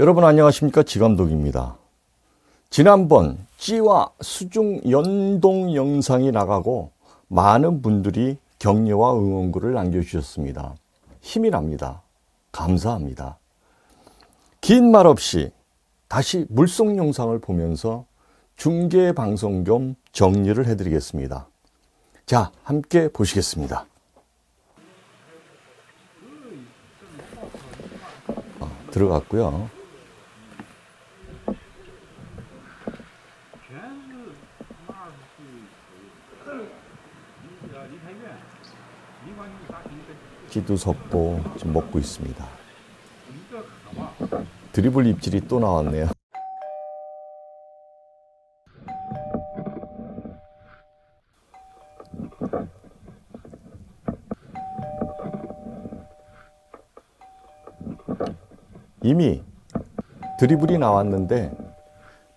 여러분 안녕하십니까 지감독입니다. 지난번 찌와 수중 연동 영상이 나가고 많은 분들이 격려와 응원글을 남겨주셨습니다. 힘이 납니다. 감사합니다. 긴 말 없이 다시 물속 영상을 보면서 중계 방송 겸 정리를 해드리겠습니다. 자, 함께 보시겠습니다. 어, 들어갔고요. 기도 섭보 지금 먹고 있습니다. 드리블 입질이 또 나왔네요. 이미 드리블이 나왔는데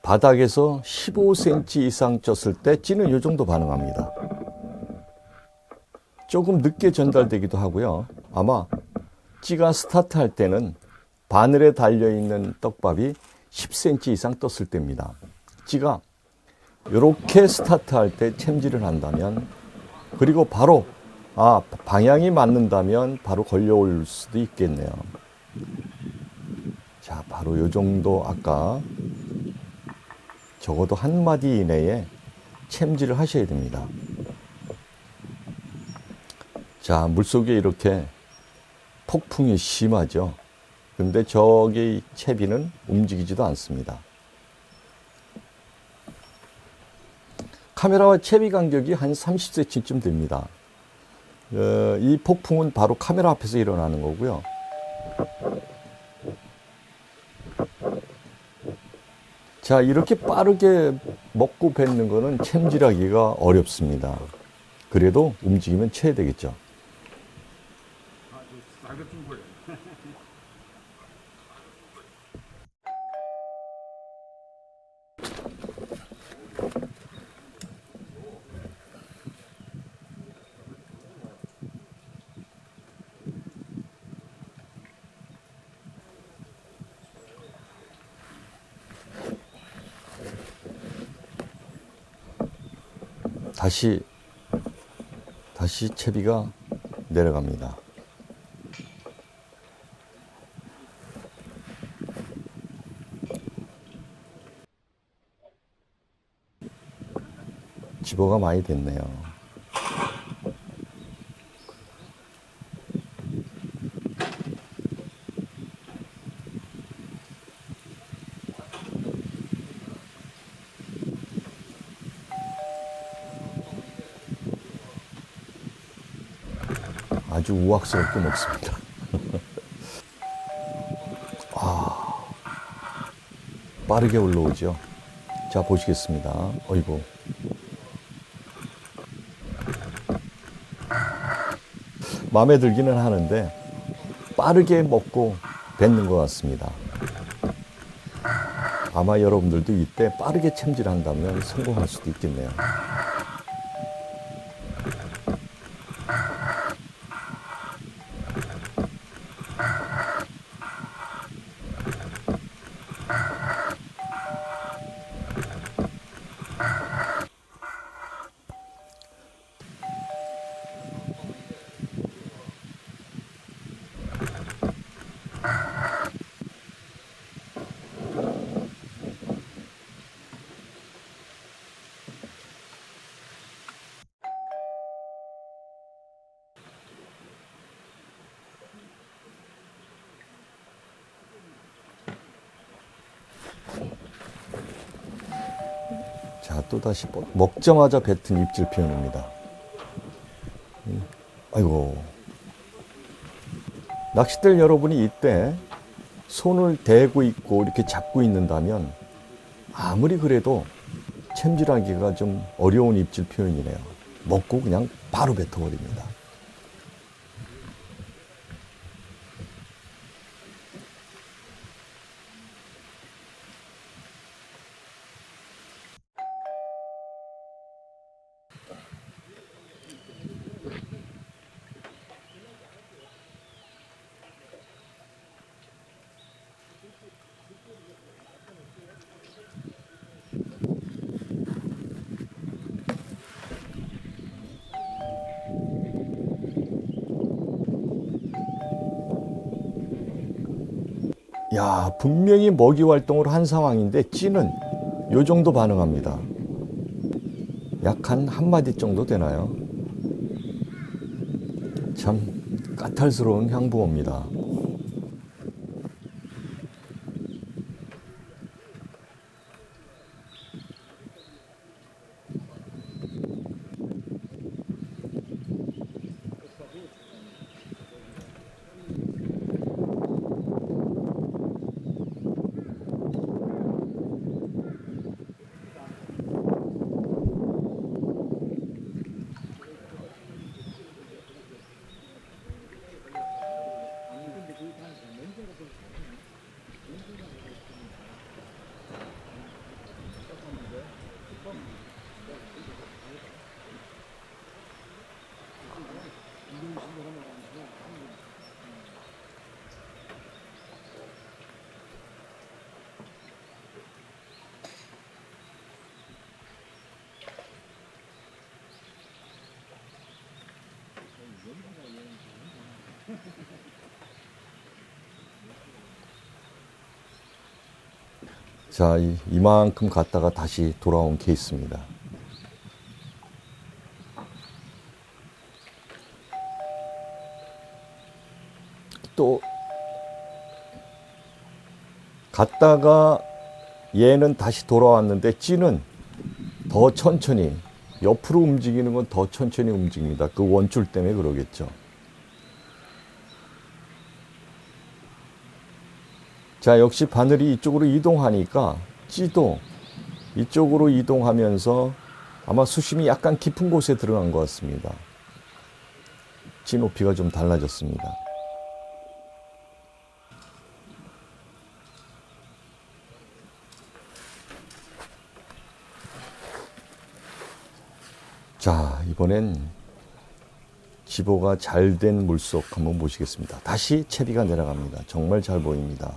바닥에서 15cm 이상 쪘을 때 찌는 이 정도 반응합니다. 조금 늦게 전달되기도 하고요. 아마 찌가 스타트 할 때는 바늘에 달려있는 떡밥이 10cm 이상 떴을 때입니다. 찌가 이렇게 스타트 할 때 챔질을 한다면 그리고 바로 아 방향이 맞는다면 바로 걸려올 수도 있겠네요. 자 바로 요 정도 아까 적어도 한 마디 이내에 챔질을 하셔야 됩니다. 자, 물속에 이렇게 폭풍이 심하죠. 근데 저기 채비는 움직이지도 않습니다. 카메라와 채비 간격이 한 30cm쯤 됩니다. 어, 이 폭풍은 바로 카메라 앞에서 일어나는 거고요. 자, 이렇게 빠르게 먹고 뱉는 거는 챔질하기가 어렵습니다. 그래도 움직이면 쳐야 되겠죠. 다시 다시 채비가 내려갑니다. 집어가 많이 됐네요. 아주 우악스럽게 먹습니다. 아, 빠르게 올라오죠. 자, 보시겠습니다. 어이구. 마음에 들기는 하는데 빠르게 먹고 뱉는 것 같습니다. 아마 여러분들도 이때 빠르게 챔질한다면 성공할 수도 있겠네요. 자, 또다시 뻗- 먹자마자 뱉은 입질 표현입니다. 음, 아이고. 낚싯대를 여러분이 이때 손을 대고 있고 이렇게 잡고 있는다면 아무리 그래도 챔질하기가 좀 어려운 입질 표현이네요. 먹고 그냥 바로 뱉어버립니다. 야, 분명히 먹이 활동을 한 상황인데 찌는 요 정도 반응합니다. 약 한 한마디 정도 되나요? 참 까탈스러운 향부어입니다. 자, 이, 이만큼 갔다가 다시 돌아온 케이스입니다. 또 갔다가 얘는 다시 돌아왔는데 찌는 더 천천히 옆으로 움직이는 건 더 천천히 움직입니다. 그 원줄 때문에 그러겠죠. 자, 역시 바늘이 이쪽으로 이동하니까 찌도 이쪽으로 이동하면서 아마 수심이 약간 깊은 곳에 들어간 것 같습니다. 찌 높이가 좀 달라졌습니다. 자, 이번엔 지보가 잘 된 물속 한번 보시겠습니다. 다시 채비가 내려갑니다. 정말 잘 보입니다.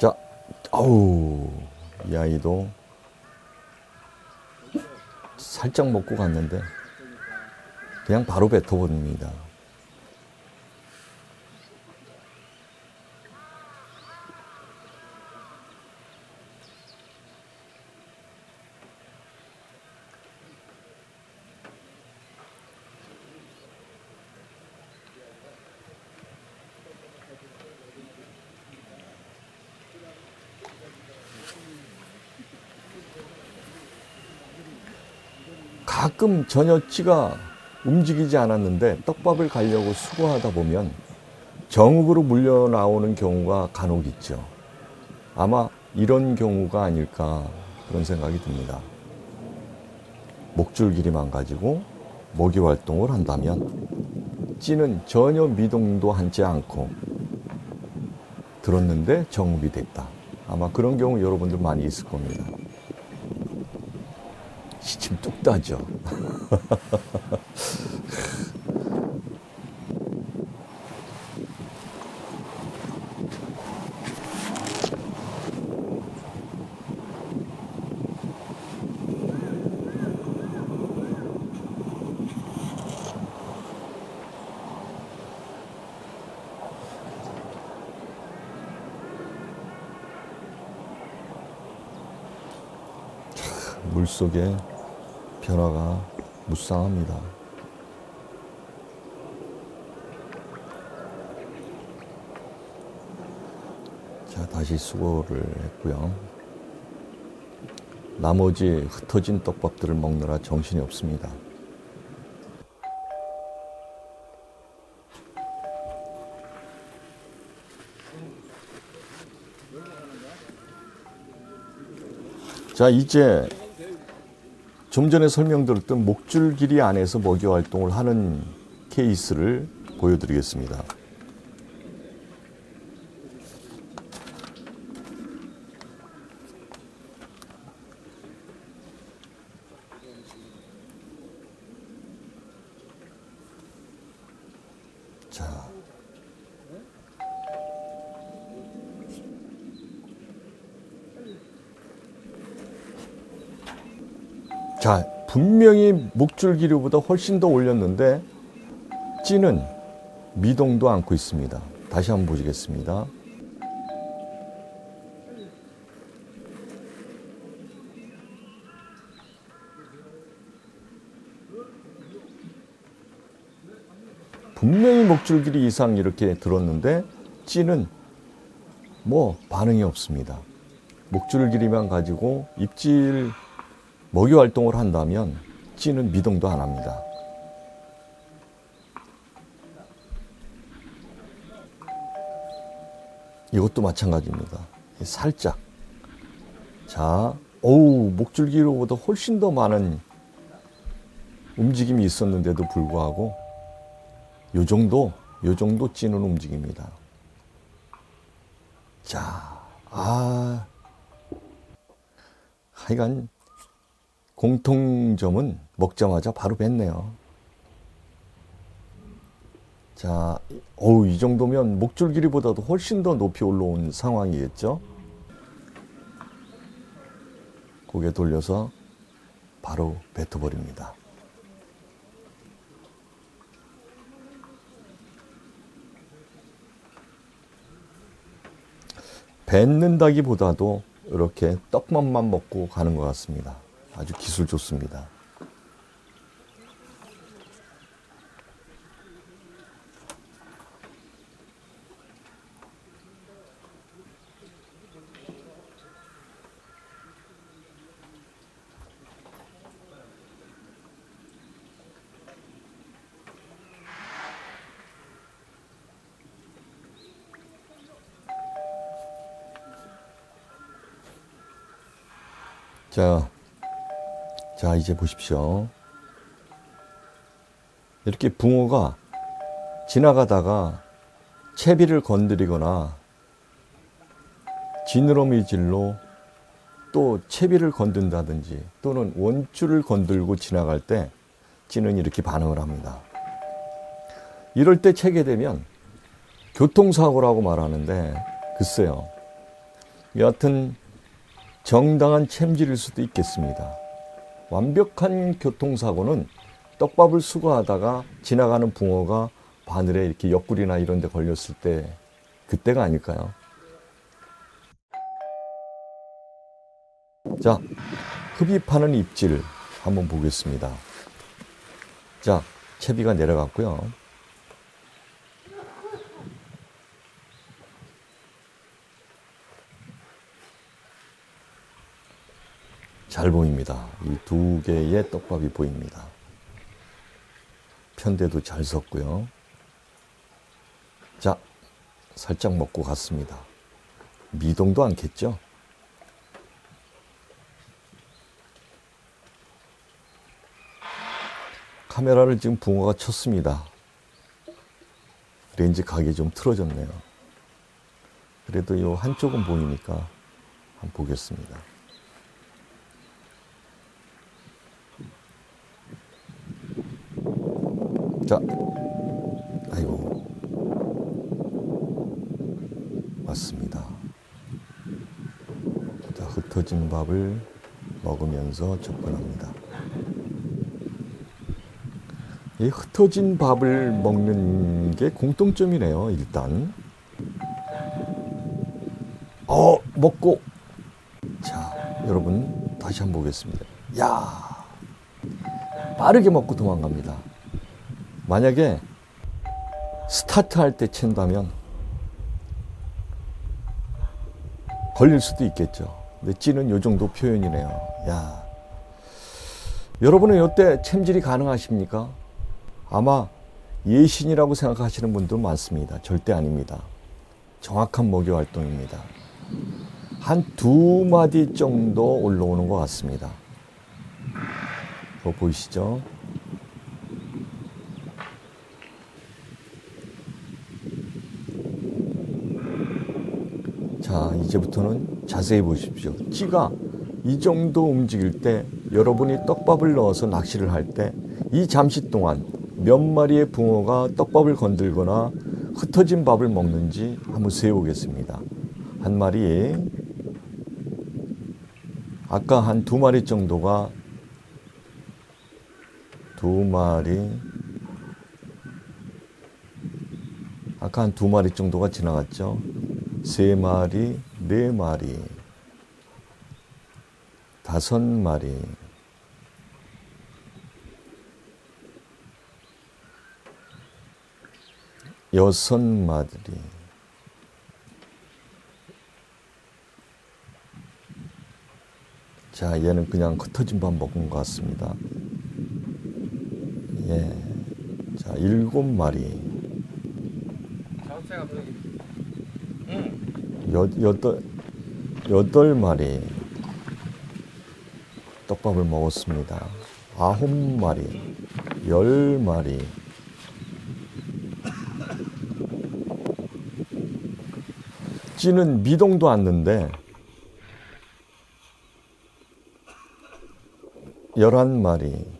자, 아우, 이 아이도 살짝 먹고 갔는데 그냥 바로 뱉어버립니다. 가끔 전혀 찌가 움직이지 않았는데 떡밥을 가려고 수고하다 보면 정읍으로 물려 나오는 경우가 간혹 있죠. 아마 이런 경우가 아닐까 그런 생각이 듭니다. 목줄 길이만 가지고 먹이 활동을 한다면 찌는 전혀 미동도 하지 않고 들었는데 정읍이 됐다. 아마 그런 경우 여러분들 많이 있을 겁니다. 시침 뚝 따죠. 물 속에 변화가 무쌍합니다. 자, 다시 수거를 했고요. 나머지 흩어진 떡밥들을 먹느라 정신이 없습니다. 자, 이제 좀 전에 설명드렸던 목줄 길이 안에서 먹이 활동을 하는 케이스를 보여드리겠습니다. 자. 자, 분명히 목줄 기류보다 훨씬 더 올렸는데 찌는 미동도 않고 있습니다. 다시 한번 보시겠습니다. 분명히 목줄 길이 이상 이렇게 들었는데 찌는 뭐 반응이 없습니다. 목줄 길이만 가지고 입질 먹이 활동을 한다면 찌는 미동도 안 합니다. 이것도 마찬가지입니다. 살짝. 자, 어우, 목줄기로보다 훨씬 더 많은 움직임이 있었는데도 불구하고 요 정도, 요 정도 찌는 움직입니다. 자, 아, 하여간 공통점은 먹자마자 바로 뱉네요. 자, 어우, 이 정도면 목줄 길이보다도 훨씬 더 높이 올라온 상황이겠죠? 고개 돌려서 바로 뱉어버립니다. 뱉는다기보다도 이렇게 떡밥만 먹고 가는 것 같습니다. 아주 기술 좋습니다. 자, 자, 이제 보십시오. 이렇게 붕어가 지나가다가 채비를 건드리거나 지느러미질로 또 채비를 건든다든지 또는 원줄을 건들고 지나갈 때 찌는 이렇게 반응을 합니다. 이럴 때 채게 되면 교통사고라고 말하는데 글쎄요. 여하튼 정당한 챔질일 수도 있겠습니다. 완벽한 교통사고는 떡밥을 수거하다가 지나가는 붕어가 바늘에 이렇게 옆구리나 이런 데 걸렸을 때 그때가 아닐까요? 자, 흡입하는 입질 한번 보겠습니다. 자, 채비가 내려갔고요. 잘 보입니다. 이 두 개의 떡밥이 보입니다. 편대도 잘 섰고요. 자, 살짝 먹고 갔습니다. 미동도 않겠죠? 카메라를 지금 붕어가 쳤습니다. 렌즈 각이 좀 틀어졌네요. 그래도 이 한쪽은 보이니까 한번 보겠습니다. 자, 아이고, 왔습니다. 자, 흩어진 밥을 먹으면서 접근합니다. 이 흩어진 밥을 먹는 게 공통점이네요, 일단. 어, 먹고. 자, 여러분, 다시 한번 보겠습니다. 야 빠르게 먹고 도망갑니다. 만약에 스타트 할때 챈다면 걸릴 수도 있겠죠. 근데 찌는 요 정도 표현이네요. 야. 여러분은 이때 챔질이 가능하십니까? 아마 예신이라고 생각하시는 분들 많습니다. 절대 아닙니다. 정확한 먹이 활동입니다. 한 두 마디 정도 올라오는 것 같습니다. 그거 보이시죠? 자, 이제부터는 자세히 보십시오. 찌가 이 정도 움직일 때 여러분이 떡밥을 넣어서 낚시를 할 때 이 잠시 동안 몇 마리의 붕어가 떡밥을 건들거나 흩어진 밥을 먹는지 한번 세어보겠습니다. 한 마리, 아까 한 두 마리 정도가 두 마리, 아까 한 두 마리 정도가 지나갔죠. 세 마리, 네 마리, 다섯 마리, 여섯 마리, 자, 얘는 그냥 흩어진 밥 먹은 것 같습니다. 예. 자, 일곱 마리. 자업체 감독님. 여덟 마리 떡밥을 먹었습니다. 아홉 마리, 열 마리. 찌는 미동도 않는데 열한 마리.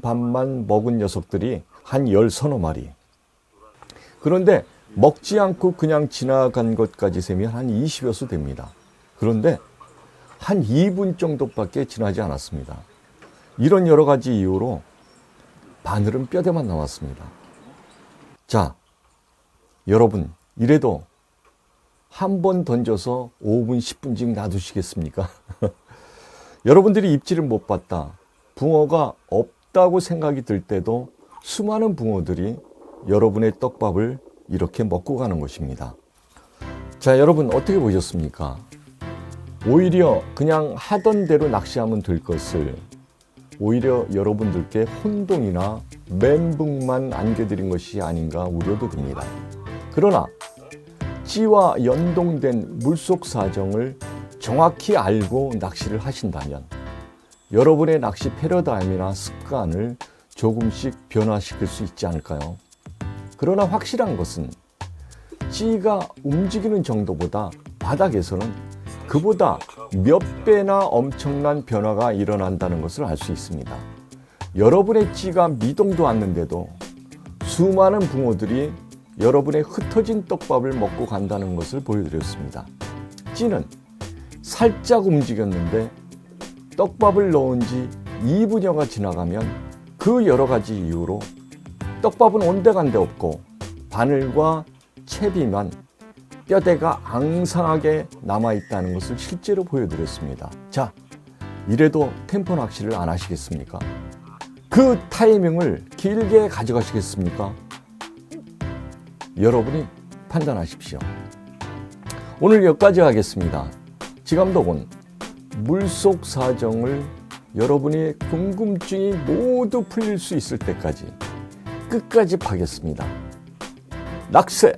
밥만 먹은 녀석들이 한 열 서너 마리. 그런데 먹지 않고 그냥 지나간 것까지 세면 한 20여 수 됩니다. 그런데 한 2분 정도밖에 지나지 않았습니다. 이런 여러 가지 이유로 바늘은 뼈대만 나왔습니다. 자, 여러분, 이래도 한 번 던져서 5분, 10분쯤 놔두시겠습니까? 여러분들이 입질을 못 봤다. 붕어가 없다고 생각이 들 때도 수많은 붕어들이 여러분의 떡밥을 이렇게 먹고 가는 것입니다. 자, 여러분 어떻게 보셨습니까? 오히려 그냥 하던 대로 낚시하면 될 것을 오히려 여러분들께 혼동이나 멘붕만 안겨드린 것이 아닌가 우려도 됩니다. 그러나 찌와 연동된 물속 사정을 정확히 알고 낚시를 하신다면 여러분의 낚시 패러다임이나 습관을 조금씩 변화시킬 수 있지 않을까요? 그러나 확실한 것은 찌가 움직이는 정도보다 바닥에서는 그보다 몇 배나 엄청난 변화가 일어난다는 것을 알 수 있습니다. 여러분의 찌가 미동도 않는데도 수많은 붕어들이 여러분의 흩어진 떡밥을 먹고 간다는 것을 보여드렸습니다. 찌는 살짝 움직였는데 떡밥을 넣은 지 2분여가 지나가면 그 여러 가지 이유로 떡밥은 온데간데 없고 바늘과 채비만 뼈대가 앙상하게 남아있다는 것을 실제로 보여드렸습니다. 자, 이래도 템포 낚시를 안 하시겠습니까? 그 타이밍을 길게 가져가시겠습니까? 여러분이 판단하십시오. 오늘 여기까지 하겠습니다. 지감독은 물속 사정을 여러분의 궁금증이 모두 풀릴 수 있을 때까지 끝까지 파겠습니다. 낙세!